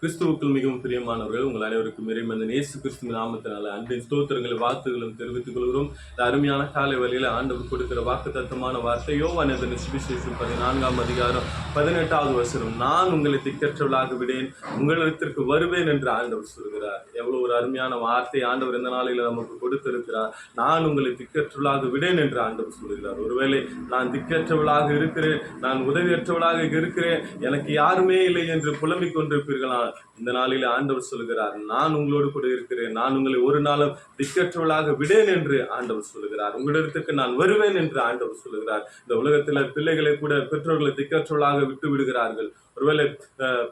கிறிஸ்துவுக்குள் மிகவும் பிரியமானவர்கள் உங்கள் அனைவருக்கும் இறைமந்த நேசு கிறிஸ்து நாமத்தினால அன்பின் ஸ்தோத்திரங்களை வாழ்த்துகளும் தெரிவித்துக் கொள்கிறோம் இந்த அருமையான காலை வழியில ஆண்டவர் கொடுக்கிற வாக்கு தத்தமான வார்த்தை யோவான் சுவிசேஷம் பதினான்காம் அதிகாரம் பதினெட்டாவது வசனம் நான் உங்களை திக்கற்றவளாக விடேன் உங்களிடத்திற்கு வருவேன் என்று ஆண்டவர் சொல்கிறார். எவ்வளவு ஒரு அருமையான வார்த்தை ஆண்டவர் இந்த நாளில் நமக்கு கொடுத்திருக்கிறார். நான் உங்களை திக்கற்றவளாக விடேன் என்று ஆண்டவர் சொல்கிறார். ஒருவேளை நான் திக்கற்றவளாக இருக்கிறேன் நான் உதவியற்றவளாக இருக்கிறேன் எனக்கு யாருமே இல்லை என்று புலம்பிக் கொண்டிருப்பீர்களா? இந்த நாளில் ஆண்டவர் சொல்கிறார் நான் உங்களோடு கூட இருக்கிறேன். நான் உங்களை ஒரு நாளும் திக்கற்றவளாக விடேன் என்று ஆண்டவர் சொல்கிறார் உங்களிடத்துக்கு நான் வருவேன் என்று ஆண்டவர் சொல்கிறார் இந்த உலகத்தில் பிள்ளைகளை கூட பெற்றோர்களை திக்கற்றவளாக விட்டு விடுகிறார்கள். ஒருவேளை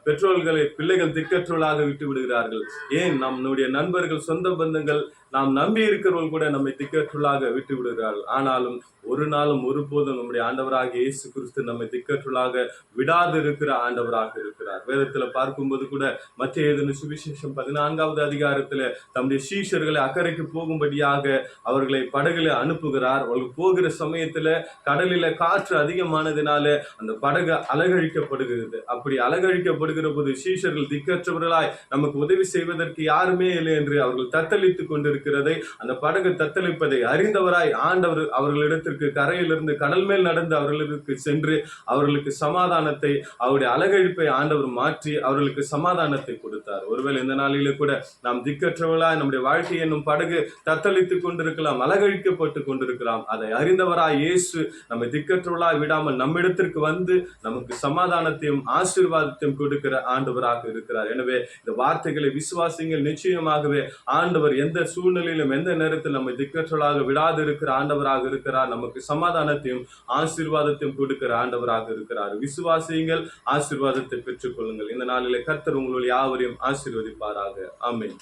பெற்றோர்களை பிள்ளைகள் திக்கற்றவளாக விட்டு விடுகிறார்கள். ஏன்? நம்முடைய நண்பர்கள் சொந்த பந்தங்கள் நாம் நம்பி இருக்கிறவர்கள் கூட நம்மை திக்கற்றுள்ளாக விட்டு விடுகிறார்கள். ஆனாலும் ஒரு நாளும் ஒருபோதும் நம்முடைய ஆண்டவராக இயேசு கிறிஸ்து நம்மை திக்கற்றவளாக விடாது இருக்கிற ஆண்டவராக வேதத்துல பார்க்கும்போது கூட மத்திய எழுதின சுவிசேஷம் பதினான்காவது அதிகாரத்துல தம்முடைய சீஷர்களை அக்கறைக்கு போகும்படியாக அவர்களை படகுல அனுப்புகிறார். அவர்கள் போகிற சமயத்துல கடலில காற்று அதிகமானதினால அந்த படகு அலகழிக்கப்படுகிறது. அப்படி அலகழிக்கப்படுகிற போது சீஷர்கள் திக்கற்றவர்களாய் நமக்கு உதவி செய்வதற்கு யாருமே இல்லை என்று அவர்கள் தத்தளித்துக் கொண்டிருக்கிறதை அந்த படகு தத்தளிப்பதை அறிந்தவராய் ஆண்டவர் அவர்களிடத்திற்கு கரையிலிருந்து கடல் மேல் நடந்து அவர்களுக்கு சென்று அவர்களுக்கு சமாதானத்தை அவருடைய அலகழிப்பை ஆண்டவர் மாற்றி அவர்களுக்கு சமாதானத்தை கொடுத்தார். ஒருவேளை இந்த நாளிலே கூட நாம் திக்கற்றவர்களாய் நம்முடைய வாழ்க்கை என்னும் படகு தத்தளித்துக் கொண்டிருக்கலாம் அலகழிக்கப்பட்டு கொண்டிருக்கலாம். அதை அறிந்தவராய் இயேசு நம்மை திக்கற்றவர்களாய் விடாமல் நம்மிடத்திற்கு வந்து நமக்கு சமாதானத்தையும் ஆசீர்வாதத்தையும் கொடுக்கிற ஆண்டவராக இருக்கிறார். எனவே இந்த வார்த்தைகளை விசுவாசிங்கள் நிச்சயமாகவே ஆண்டவர் எந்த சூழ்நிலையிலும் எந்த நேரத்தில் நம்மை திக்கற்றலாக விடாது இருக்கிற ஆண்டவராக இருக்கிறார். நமக்கு சமாதானத்தையும் ஆசீர்வாதத்தையும் கொடுக்கிற ஆண்டவராக இருக்கிறார். விசுவாசியங்கள். ஆசீர்வாதத்தை கொள்ளுங்கள். இந்த நாளிலே கர்த்தர் உங்களுடைய யாவரையும் ஆசீர்வதிப்பாராக. ஆமேன்.